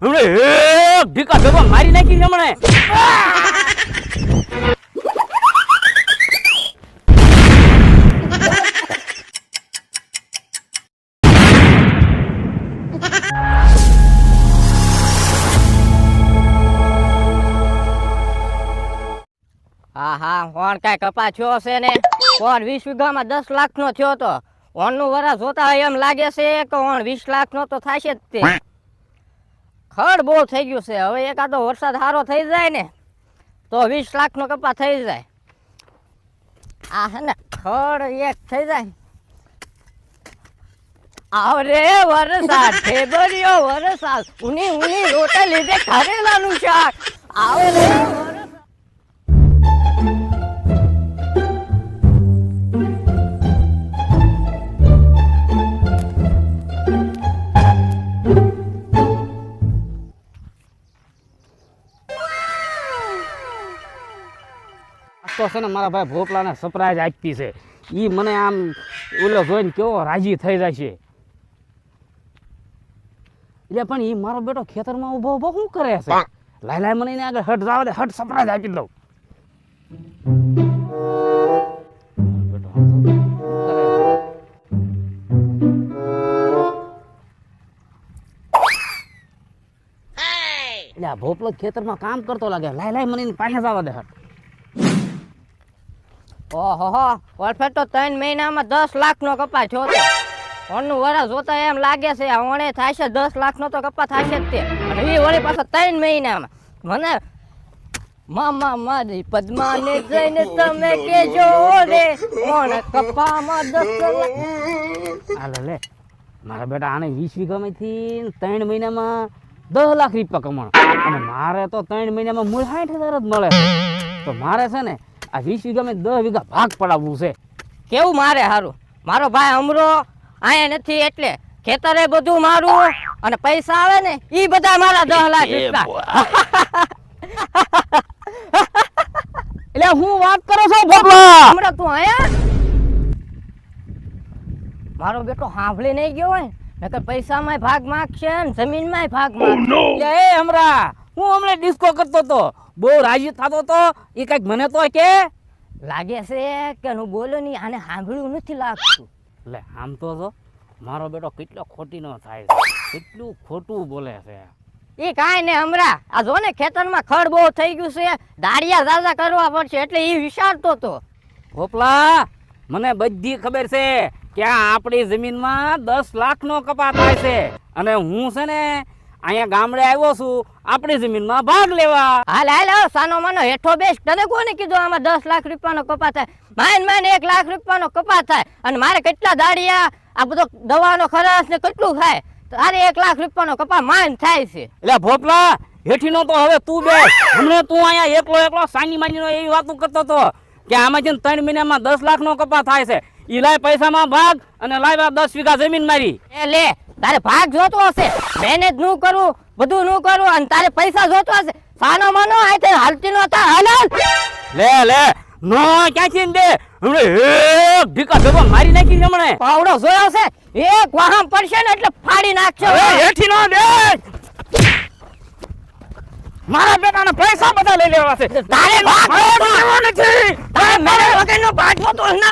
હમણે એક મારી નાખી છે હમણે. હા હા કોણ કાંઈ કપા થયો છે ને? કોણ વીસ વીઘામાં દસ લાખ નો થયો તો. ઓણનું વરા જોતા એમ લાગે છે કે વીસ લાખ નો તો થશે જ તે. ખડ બહુ થઈ ગયું છે. હવે એકાદો વરસાદ સારો થઈ જાય ને, તો વીસ લાખનો કપા થઈ જાય. આ હે ને ખડ એક થઈ જાય. આવરે વરસાદ ઠેબરિયો વરસાદ, ઉની ઉની રોટલી લીધે કરેલાનું શાક. આવરે તો છે ને મારા ભાઈ ભોપલાને સરપ્રાઈઝ આપી છે. એ મને આમ ઓલો જોઈને કેવો રાજી થઈ જાય છે એટલે પણ એ મારો બેટો ખેતરમાં ઊભો ઊભો શું કરે છે? લાય લાય મને એને આગળ હટ જાવ દે હટ સરપ્રાઈઝ આપી દઉં? એટલે આ ભોપલો ખેતરમાં કામ કરતો લાગે. લાય લાય મને પાસે જવા દે હટ. ઓહો પરફેક્ટ તો ત્રણ મહિનામાં દસ લાખ નો કપા થયો તો ઓણનું વરસ જોતા એમ લાગે છે ઓણે છે દસ લાખ નો તો કપા થશે જ તે. અને એ વળી પાછા ત્રણ મહિનામાં. મને મામા મારી પદ્માને જઈને તમે કેજો રે ઓણ કપામાં દસ હાલે, લે. મારા બેટા આને વીસ વીઘામાંથી ત્રણ મહિનામાં દસ લાખ રૂપિયા કમાણ. અને મારે તો ત્રણ મહિનામાં મૂળ સાઠ હજાર જ મળે. તો મારે છે ને આ વીસ વીઘામાં દસ વીઘા ભાગ પડાવવું છે. કેવું મારે સારું મારો ભાઈ અમરો અહીંયા નથી એટલે ખેતરે બધું મારું અને પૈસા આવે ને એ બધા મારા દસ લાખ એટલે હું વાત કરો છો ભગવા હમણાં તું અહીંયા મારો બેટો સાંભળી નહીં ગયો હોય નકર પૈસામાંય ભાગ માગશે ને જમીનમાં ભાગ માગશે. એટલે એ હમરા હું હમણાં ડિસ્કો કરતો તો. બહુ રાજી થતો તો. એ કંઈક મને તો કે. લાગે છે કે હું બોલો નહીં આને સાંભળ્યું નથી લાગતું. એટલે આમ તો જો. મારો બેટો કેટલો ખોટી નો થાય છે. કેટલું ખોટું બોલે છે. એ કાંઈ ને હમણાં. આ જો ને ખેતરમાં ખડ બહુ થઈ ગયું છે દાડિયા ઝાઝા કરવા પડશે એટલે એ વિચારતો તો. ભોપલા મને બધી ખબર છે કે આપણી જમીનમાં દસ લાખનો કપા થાય છે. અને હું છે ને અહીંયા ગામડે આવ્યો છું આપણી જમીનમાં ભાગ લેવા. હાલ હાલ હાલ, સાનો માનો હેઠો બેસ. તને કોને કીધું આમાં દસ લાખ રૂપિયાનો કપા થાય? માઇન માઇન એક લાખ રૂપિયાનો કપા થાય. અને મારે કેટલા દાડિયા આ બધો દવાનો ખર્ચ ને કેટલું થાય? તારે એક લાખ રૂપિયાનો કપા માન થાય છે. એટલે ભોપલા હેઠીનો તો હવે તું બે હમણાં તું અહીંયા એકલો એકલો સાની માનીનો એવી વાતો કરતો હતો કે આમાં છે ત્રણ મહિનામાં દસ લાખનો કપા થાય છે. એ લાય પૈસામાં ભાગ અને લાવ્યા દસ વીઘા જમીન મારી. એ લે તારે ભાગ જોતો હશે. મહેનતનું કરું બધું નું કરું અને તારે પૈસા જોતો હશે. સાનો માનો આ તે હાલતી નો થા હાલ. લે લે નો ક્યાંથી ને દે? હમણે એક ભીકા ભેગો મારી નાખી હમણે. પાવડો જોયો છે? એક વાહમ પડશે ને એટલે ફાડી નાખશે હેઠી નો દે. મારા બેટાના પૈસા બધા લઈ લેવા છે. તારે ભાગ નથી. તારે મેરે વગરનો ભાગ જોતો હશે ને.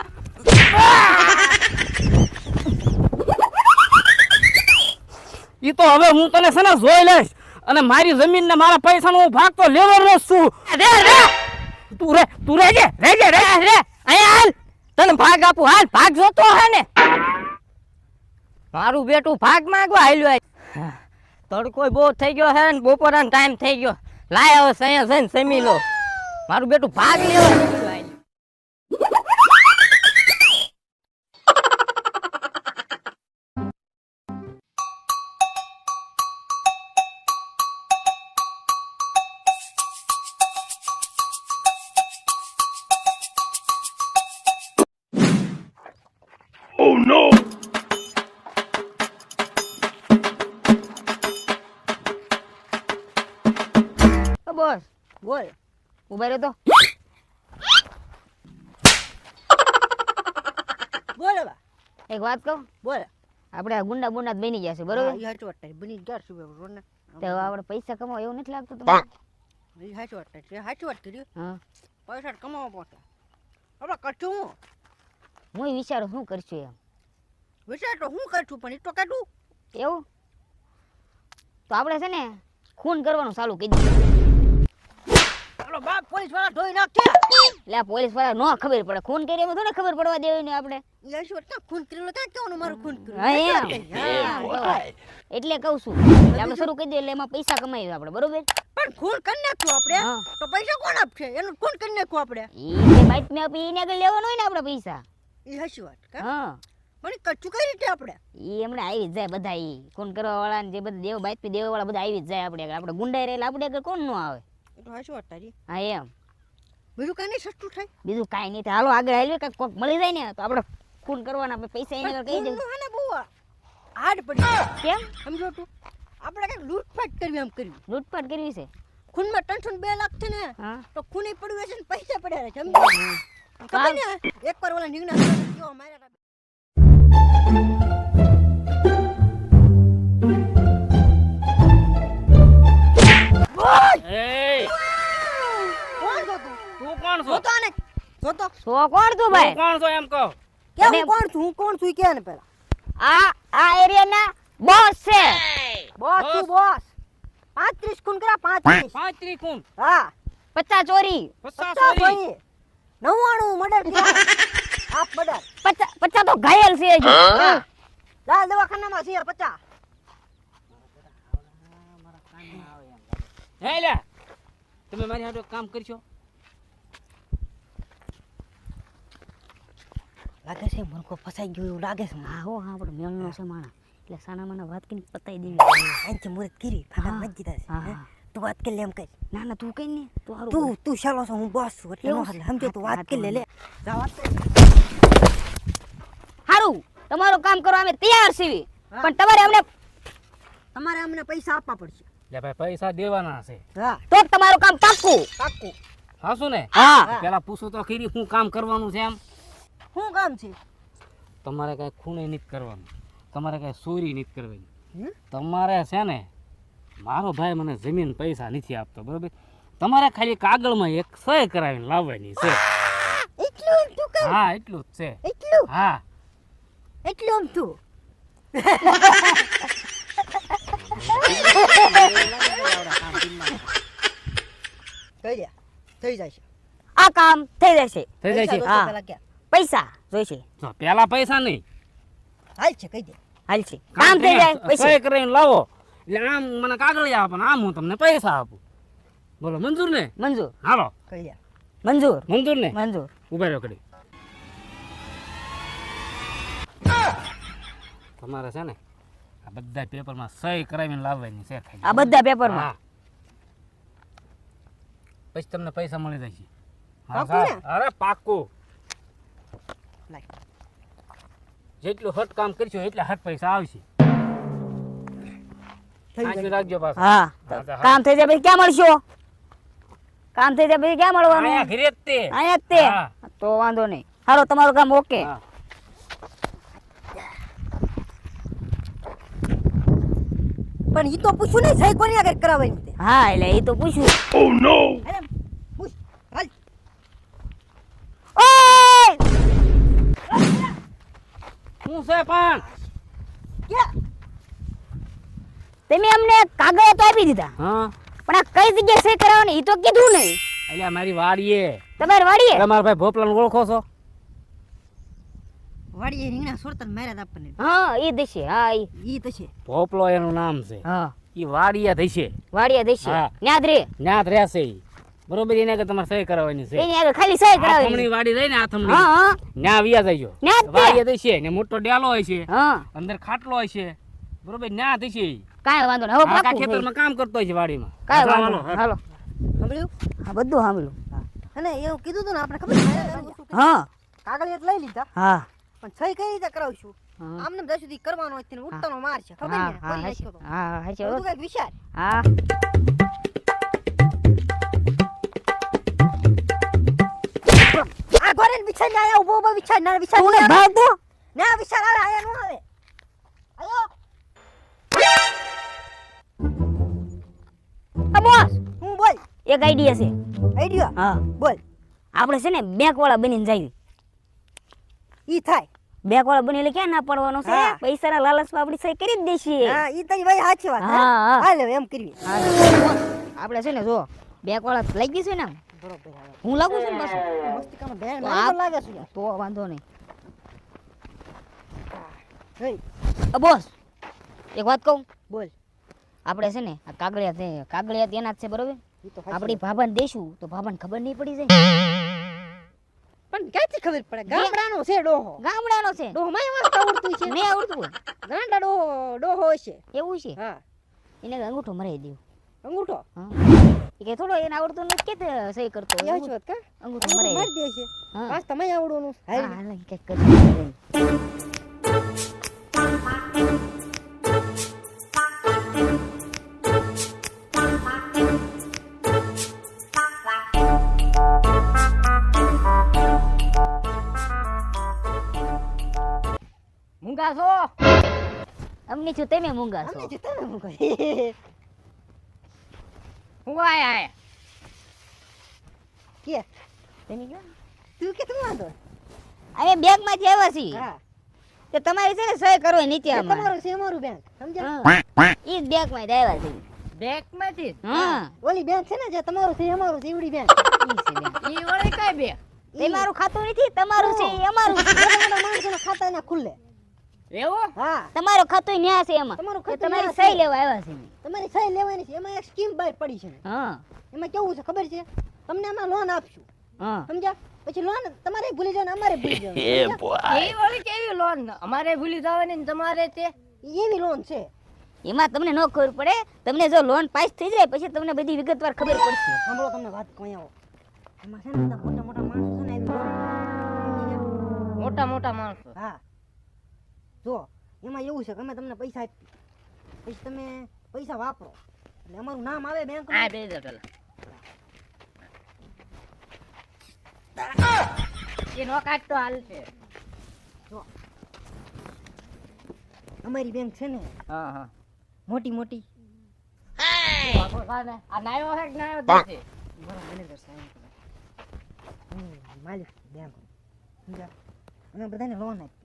ઈ તો હવે હું તને છે ને જોઈ લઈશ. અને મારી જમીન ને મારા પૈસાનો હું ભાગ તો લેવાનો જ છું. રે રે તું રે તું રેજે રેજે રે રે. અહીંયા હાલ. તને ભાગ આપું. હાલ ભાગ જોતો હે ને. મારું બેટું ભાગ માંગવા હાલ્યો. તડકો બહુ થઈ ગયો હે ને બપોરાનો ટાઈમ થઈ ગયો. લાય હવે અહીંયા જઈને સમી લો. મારું બેટું ભાગ લેવા ઊભા રહ્યો તો બોલો બા એક વાત કહું? બોલ. આપણે આ ગુંડા ગુંડા બની ગયા છે બરોબર? ચોટ બની ગયા શું તો હવે આપણે પૈસા કમાવો એવું નથી લાગતું તમને? વાત છે. સાચી વાત કરી હા. પૈસા કમાવા પડે આપણે કરશું હું? હું વિચારું શું કરશું એમ. વિચાર તો હું કરશું પણ એ તો કાઢું એવું? તો આપણે છે ને ખૂન કરવાનું ચાલુ કરી દઈએ. ચાલો બાપ પોલીસવાળા ધોઈ નાખશે. લે પોલીસવાળા નો ખબર પડે. ખૂન કરી એમાં થોડી ખબર પડવા દેવી ને આપણે એ તો ખૂન કરેલું ક્યાં કેવું મારું ખૂન કર્યું. એટલે કહું છું એટલે આપણે શરૂ કરી દઈએ એટલે એમાં પૈસા કમાઈએ આપણે બરોબર? પણ ખૂન કરી નાખ્યું આપણે? તો પૈસા કોણ આપશે? એનું ખૂન કરી નાખ્યું આપણે. એ બાઈક મેં આપી એને આગળ લેવાનો હોય ને આપણે પૈસા. એ વાત હા. પણ કચ્છું કઈ રીતે આપણે? એ હમણાં આવી જાય બધા ઈ ખૂન કરવા વાળા ને જે બધા દેવ બાઈક દેવા વાળા બધા આવી જાય આપણે. આપણે ગુંડાઈ રહેલા આપણે કોણ નો આવે? હા એમ. બીજું કઈ નહીં સસ્તું થાય. બીજું કાંઈ નહીં થાય. હાલો આગળ હાલવે કાંઈક કોક મળી જાય ને તો આપણે ખૂન કરવાના પૈસા એને કહી ખૂનનું હે બહુ હાર્ડ પડી કેમ? સમજો તું. આપણે કંઈક લૂંટફાટ કરવી એમ કરવી. લૂંટપાટ કરવી છે? ખૂનમાં ત્રણસો બે લાખ છે ને તો તો ખૂને પડ્યું હશે ને પૈસા પડ્યા રહે સમજો એક વાર ઓલા નીકળ્યા માર્યા સો કોણ તું ભાઈ? કોણ છો એમ કહો? કે હું કોણ છું? હું કોણ છું કે ને પેલા? આ આ એરિયાના બોસ છે. બોસ તું બોસ પાંત્રીસ ખૂન કર્યા પાંત્રીસ. પાંત્રી કોણ હા. પચાસ ચોરી. પચાસ પચાસ ચોરી. ભાઈ નવ્વાણું મર્ડર થયા. આપ મર્ડર પચાસ પચાસ તો ઘાયલ છે હજી. હા? દવાખાનામાં છે પચાસ હે લ્યા તમે મારી હાડો કામ કરશો? લાગે છે મરકો ફસાઈ ગયો એવું લાગે છે. હા હો હા આપણે મેળનો છે માણા એટલે સાના માના વાત કરીને પતાઈ દેવી. આંચે મુરત કરી ફાટા મત દીધા છે તું વાત કરી લે એમ કઈ ના ના તું કઈ ને તું તું તું ચાલો છો હું બોસ છું એટલે? સમજો તું વાત કરી લે લે. કર. હારું તમારું કામ કરવા અમે તૈયાર છીએ. પણ તમારે અમને તમારે અમને પૈસા આપવા પડશે. લે ભાઈ પૈસા દેવાના છે. હા. તો તમારું કામ પાક્કું. પાક્કું. હાસુ ને હા. હા. પેલા પૂછું તો ખીરી શું કામ કરવાનું છે એમ? શું કામ છે? તમારે કઈ ખૂણે નથી કરવાનું. તમારે કઈ ચોરી નથી કરવાની. તમારે છે ને મારો ભાઈ મને જમીન પૈસા નથી આપતો બરોબર? તમારે ખાલી કાગળમાં એક સહી કરાવીને લાવવાની છે. એટલું તું હા એટલું જ છે. એટલું? હા. એટલું એમ તું? કહી જાય થઈ જશે. આ કામ થઈ જશે. થઈ જાય છે હા. પૈસા જોઈશે. જો પેલા પૈસા નહીં. હાલ છે કહી દે. હાલ છે. કામ થઈ જાય પૈસા સહી કરાવીને લાવો. એટલે આમ મને કાગળ આપો ને આમ હું તમને પૈસા આપું. બોલો મંજૂર ને? મંજૂર. હાલો. કહી દે. મંજૂર. મંજૂર ને? મંજૂર. ઊભા રહ્યો કડી તમારે છે ને આ બધા પેપરમાં સહી કરાવીને લાવવાની છે ખાલી. આ બધા પેપરમાં? હા. પછી તમને પૈસા મળી જશે હા? અરે પાક્કું લાય. જેટલું હટ કામ કરશો એટલા હટ પૈસા આવશે. રાખજો પાછું. હા. કામ થઈ જાય પછી ક્યાં મળશો? કામ થઈ જાય પછી ક્યાં અહીંયા મળવાનું ઘરે જ તે. અહીંયા જ તે? તો વાંધો નહીં. હારો તમારું કામ ઓકે. પણ ઈ તો પૂછ્યું નહીં સહી કોની આગળ કરાવવાની હા એટલે એ તો પૂછ્યું. અરે પૂછ હાલ ઓય! શું છે પણ. તમે અમને કાગળ તો આપી દીધા. હા. પણ આ કઈ જગ્યાએ સહી કરાવવાની એ તો કીધું નહીં. એટલે મારી વાડીએ. તમારે વાડીએ? તમારા ભાઈ ભોપલાને ઓળખો છો? વાડીએ રીંગણા સોરતન માર્યા આપણને. હા એ દેશે હા ઈ. ઈ છે ભોપલો એનું નામ છે. હા. એ વાડીયા દેશે. વાડીયા દેશે. હા. ન્યાદ રે. ન્યાત રહેશે ઈ. બરોબર એને આગળ તમારે સહી કરાવવાની છે. એની આગળ ખાલી સહી કરાવવાની. આથમણી વાડી રહી ને આથમણી હા હા. ન્યા વિયા જઈજો ન્યા વાડી તે. છે ને મોટો ડેલો હોય છે. હા. અંદર ખાટલો હોય છે. બરોબર ન્યા થશે છે કાંઈ વાંધો નહીં. હવે આખા ખેતરમાં કામ કરતો હોય છે વાડીમાં. કાંઈ વાંધો હાલો, સાંભળ્યું? હા બધું સાંભળ્યું. અને એવું કીધું તો ને આપણે ખબર હા. કાગળ તો લઈ લીધા. હા. પણ સહી કઈ રીતે કરાવશું. આમને દસ સુધી કરવાનો હોય તેને ઉઠતાનો માર છે. ખબર હા ને હા હા. હા વિચાર. હા. આ ઘરે વિચાર ના આયા ઊભો ઊભો વિચાર ના વિચાર તું. ભાગ દો ના વિચાર આવે આયા નો આવે. આયો. આ બોસ હું બોલ. એક આઈડિયા છે. આઈડિયા હા. બોલ. આપણે છે ને બેંક વાળા બનીને જઈએ. ઈ થાય. બેંક વાળા બની એટલે ક્યાં ના પડવાનો છે? પૈસા ના લાલચમાં આપડી સહી કરી જ દઈશું હા ઈ તારી ભાઈ સાચી વાત હા, હા. એમ કરવી આપડે આપણે છે ને જો બેંક વાળા ગઈ છે ને? બરોબર હું લાગુ છું બસ મસ્તી મને આપ- તો લાગે છે તો વાંધો નહીં. હે. અ બોસ એક વાત કહું? બોલ. આપણે છે ને આ કાગળિયા છે કાગળિયા તેના જ છે બરોબર? આપણી ભાભાને દેશું તો ભાભાને ખબર નહીં પડી જાય. પણ ક્યાંથી ખબર પડે? ગામડાનો છે ડોહો. ગામડાનો છે. ડોહો માય વાંચતા આવડતું છે? નહીં આવડતું ગાંડા ડોહો ડોહો છે એવું છે? હા. એને અંગૂઠો મરાઈ દેવું અંગૂઠો? એ કે થોડો એને આવડતું નથી કે સહી કરતો એ સાચી વાત કા? અંગૂઠો અંગૂઠો મારી. દે છે હા. તમે આવડવાનું. હા હાલ, કંઈક કરશું. મૂંગા છો અમને છું તમે મૂંગા છો અમને જતા તમે હું કહી હું આયા આયા કે તમે કયો? તું કે તું વાંધો અમે બેંકમાંથી આવ્યા છીએ હા તો તમારી છે ને સહી કરો નીચે એ તમારું છે અમારું બેંક સમજ્યા ઈ જ બેંકમાં આવ્યા છીએ બેંકમાંથી હા ઓલી બેંક છે ને જે તમારું છે અમારું છે એવડી બેંક ઈ છે બેંક. ઈ મારું તમારું ખાતું નથી તમારું છે એ અમારું છે માણસો ખાતા ના ખુલ્લે એવું હા. તમારો ખાતો ન્યા છે એમાં. તમારો ખાતો તમારી સહી લેવા આવ્યા છે તમારી સહી લેવાની છે. એમાં એક સ્કીમ બહાર પડી છે. હા. એમાં કેવું છે ખબર છે? તમને આમાં લોન આપશું. હા. સમજ્યા? પછી લોન તમારે ભૂલી જવાનું અમારે ભૂલી જવાનું. સમજ્યા? એ વળી કેવી લોન અમારે ભૂલી જવાની ને તમારે તે? એવી લોન છે. એમાં તમને ન ખબર પડે. તમને જો લોન પાસ થઈ જાય પછી તમને બધી વિગતવાર ખબર પડશે. સાંભળો તમને વાત કોઈ આવો. એમાં છે ને મોટા મોટા માણસો છે ને મોટા મોટા માણસો. હા. જો એમાં એવું છે કે અમે તમને પૈસા આપી પછી તમે પૈસા વાપરો. એટલે અમારું નામ આવે બેંક બે દે પેલા. એ નો કાઢતો હાલ છે. અમારી બેંક છે ને હા હા. મોટી મોટી. આ નાયો હે નાયો નથી મારા મેનેજર સાહેબ માલિક બેંક સમજા અમે બધાને લોન આપી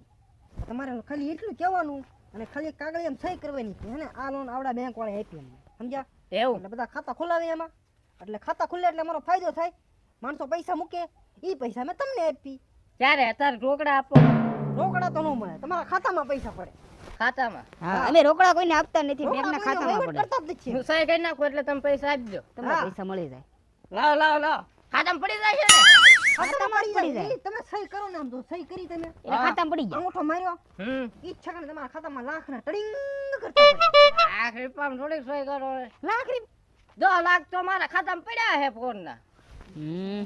તમારે ખાલી એટલું કહેવાનું અને ખાલી કાગળ એમ સહી કરવાની છે હે ને આ લોન આવડા બેંક વાળા આપી એમ સમજ્યા? એવું? એટલે બધા ખાતા ખોલાવે એમાં. એટલે ખાતા ખુલે એટલે મારો ફાયદો થાય. માણસો પૈસા મૂકે એ પૈસા મેં તમને આપી. ક્યારે? અત્યારે રોકડા આપો. રોકડા તો ન મળે તમારા ખાતામાં પૈસા પડે. ખાતામાં? હા અમે રોકડા કોઈને આપતા નથી બેંકના ખાતામાં પડે. કરતા જ નથી. સહી કરી નાખો એટલે તમે પૈસા આપજો. તમને પૈસા મળી જાય. લાવ લાવ લાવ. ખાતામાં પડી જાય છે ને તમે સહી કરો ને આમ તો સહી કરી તમે. એટલે ખાતામાં પડી જાય. અંગૂઠો માર્યો. હમ. ઈ જ તમારા ખાતામાં લાખ ના ટડિંગ કરતા પડે આ કૃપામાં સહી કરો લાખ રીપ દસ લાખ તો મારા ખાતામાં પડ્યા છે ફોન ના હમ.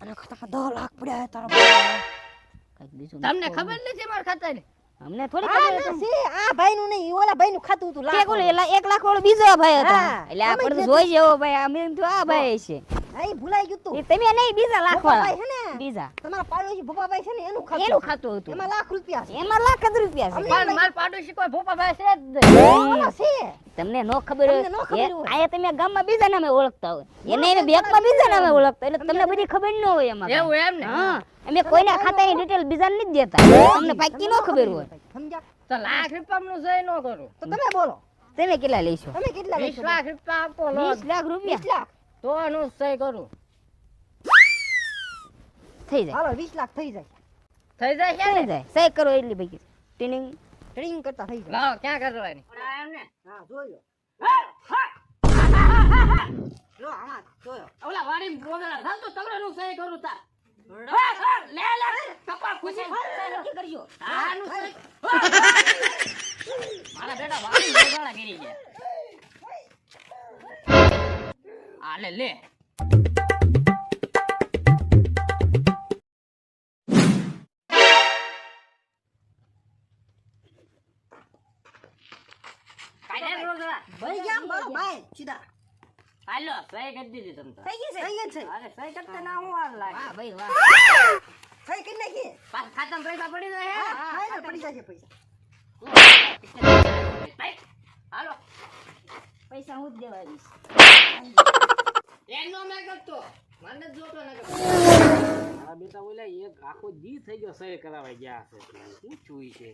અને ખાતામાં દસ લાખ પડ્યા હે તારા બાપા. બીજું તમને ખબર. નથી મારા ખાતાની? અમને થોડી ખબર ના છે, આ ભાઈનું નહીં ઓલા ભાઈ નું ખાતું હતું લાખ કોણ એક લાખ વાળો બીજો ભાઈ હતો. એટલે આ તમે જ પડતું નથી. જોઈ જેવો ભાઈ અમે એમ તો આ ભાઈ છે. ઈ ભૂલાઈ ગયું તું. તમે નહીં બીજા લાખ વાળા છે ને બીજા. તમારા પાડોશી ભોપાભાઈ છે ને એનું ખાતું એનું ખાતું હતું. એમાં લાખ રૂપિયા છે. એમાં લાખ જ રૂપિયા છે. પણ મારા પાડોશી કોઈ ભોપાભાઈ છે જ છે. તમને નો ખબર હોય. તમને નો હોય. આયા તમે ગામમાં બીજા નામે ઓળખતા હોય. એને એને બેંકમાં બીજા નામે ઓળખતા એટલે તમને બધી ખબર ન હોય એમાં એવું એમ ને? હા. અમે કોઈના ખાતાની ડિટેલ બીજાને નથી દેતા. તમને પાકી નો ખબર હોય. સમજ્યા? તો લાખ રૂપિયાનું સહી ન કરો. તો તમે બોલો. તમે કેટલા લઈશો? તમે કેટલા વીસ લેશો લાખ રૂપિયા આપો લોન વીસ લાખ રૂપિયા? 20 લાખ. તો હું સહી કરું. થઈ જાય. હાલો વીસ લાખ થઈ જાય. થઈ જાય છે થઈ જાય. સહી કરો એટલી ભાઈ ટ્રેનિંગ. ટ્રેનિંગ કરતા થઈ જાય. લાવ ક્યાં કરવાની હા જોયો લો. આમાં જોયો. ઓલા વાડી પ્રોગ્રામ થાલ તો તગડો નું સહી કરું તા હા, હા, લે લે કપા ખુશી નક્કી કરજો હા. નું સહી મારા બેટા વાડી પ્રોગ્રામ કરી ગયા. આ લે ભાઈ ગયા મારો ભાઈ સીધા હાલો સહી કરી દીધી તમ તો થઈ ગઈ છે થઈ ગઈ છે અરે સહી કરતા ના હું વાર લાગે વાહ ભાઈ વાહ થઈ કરી નાખી પાછા ખાતામાં પૈસા પડી જાય હા હા પડી જશે પૈસા હાલો પૈસા હું જ દેવા આવીશ એનો મેં કરતો. મને જ જોતો નકર. મારા બેટા ઓલા એક આખો દી થઈ ગયો સહી કરાવવા ગયા છે. શું ચૂઈ છે?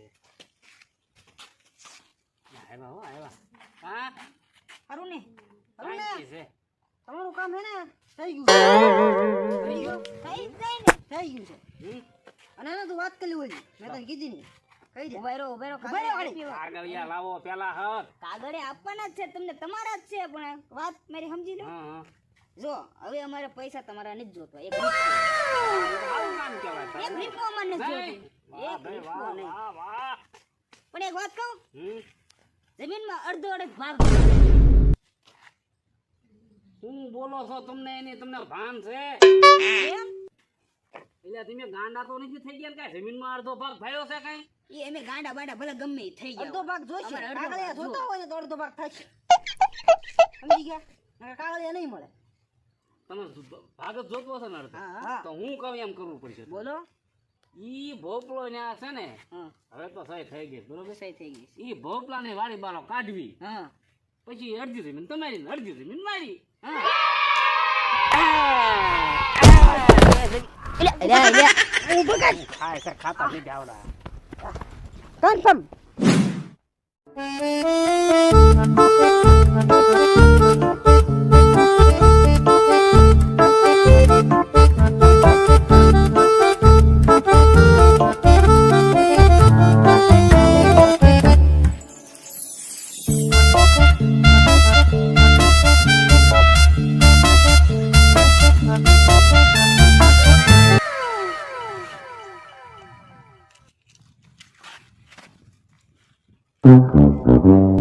આવ્યા હો આવ્યા. હા? સારું ને સારું ને તમારું કામ હે ને થઈ ગયું થઈ ગયું? થઈ જ થઈ ગયું છે. અને એને તું વાત કરી ઓલી. મેં તને કીધી નહીં. કહી દે. ઊભા રહો ઊભા રહો. ઊભા રહો કાગળિયા વળી. આપી કાગળિયા લાવો પેલા હર. કાગળે આપવાના જ છે તમને તમારા જ છે પણ વાત મારી સમજી લો. જો હવે અમારે પૈસા તમારા નથી જોતો. એક રીતનું અમારે નથી. એક નહીં પણ એક વાત કહું? જમીનમાં અડધો અડધ ભાગ શું બોલો છો તમને એની? તમને ભાન છે? એટલે તમે ગાંડા તો નથી થઈ ગયા કાંઈ જમીનમાં અડધો ભાગ થયો છે કાંઈ? એ અમે ગાંડા બાંડા ભલે ગમે થઈ થઈ અડધો ભાગ જોઈશે. કાગળિયા જોતા હોય તો અડધો ભાગ થશે. સમજી ગયા? કાગળિયા નહીં મળે. તમે ભાગ જ જોતો હશે ને અડધો હા હા. તો હું કહું એમ કરવું પડશે. બોલો. ઈ ભોપલો ન્યા છે ને હા. હવે તો સહી થઈ ગઈ બરોબર? સહી થઈ ગઈ. ઈ ભોપલાની વાડી બારો કાઢવી. હા. પછી અડધી જમીન તમારી ને અડધી જમીન મારી. ખાતા નથી આવડા. કન્ફર્મ હાલે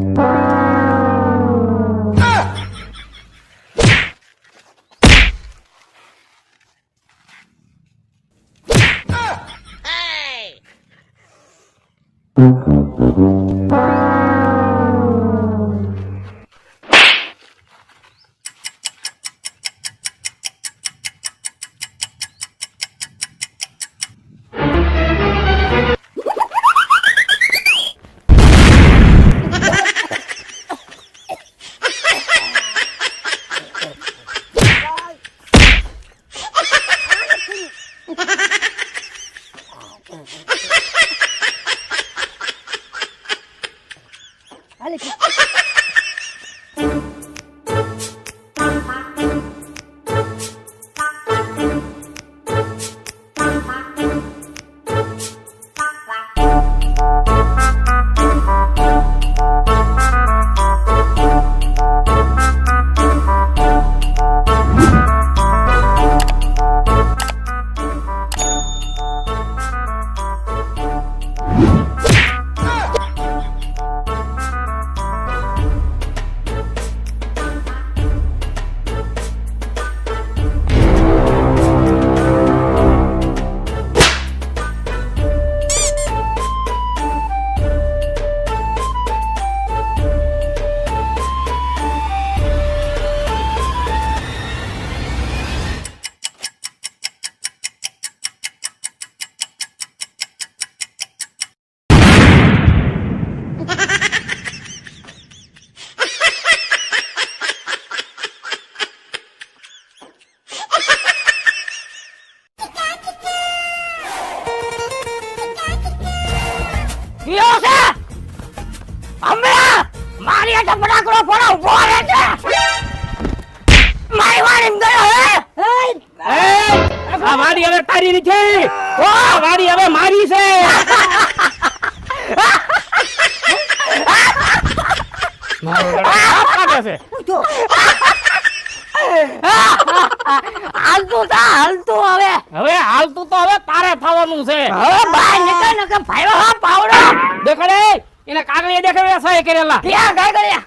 હાલતું તા હાલતું હવે. હવે હાલતું તો હવે તારે થવાનું છે. હવે ભાઈ નકા નકા ભાઈઓ હા પાવડો. દેખાડે એને કાગળે દેખાડે સહી કરેલા. ક્યાં કર્યા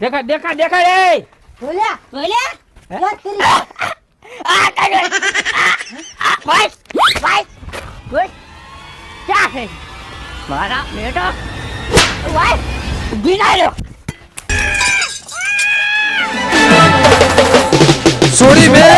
દેખા દેખા દેખાડ. એ બોલ્યા? બોલ્યા વાત કરી આ કાગળ. ભાઈ ભાઈ ગુડ ક્યાં છે? મારા બેટા. ભાઈ ગિનાયો સોરી બે